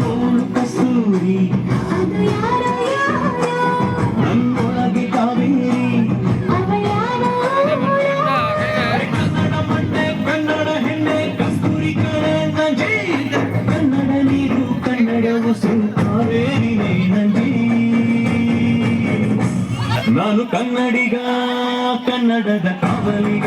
ನೋಡು ಕಸ್ತೂರಿ ನನ್ನೊಳಗೆ ಕಾವೇರಿ ಕನ್ನಡ ಕನ್ನಡ ಹೆಣ್ಣೆ ಕಸ್ತೂರಿ ಕಣೆ ನಂಜಿ. ಕನ್ನಡ ನಾನು ಕನ್ನಡಿಗ ಕನ್ನಡದ ಕಾವಲಿಗ.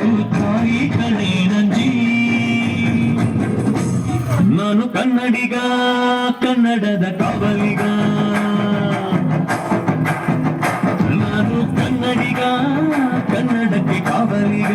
ಸಾಕು ತಾಯಿ ಕಣೆ ನಂಜಿ ನಾನು ಕನ್ನಡಿಗ ಕನ್ನಡದ ಕಾವಲಿಗ. ನಾನು ಕನ್ನಡಿಗ ಕನ್ನಡಕ್ಕೆ ಕಾವಲಿಗ.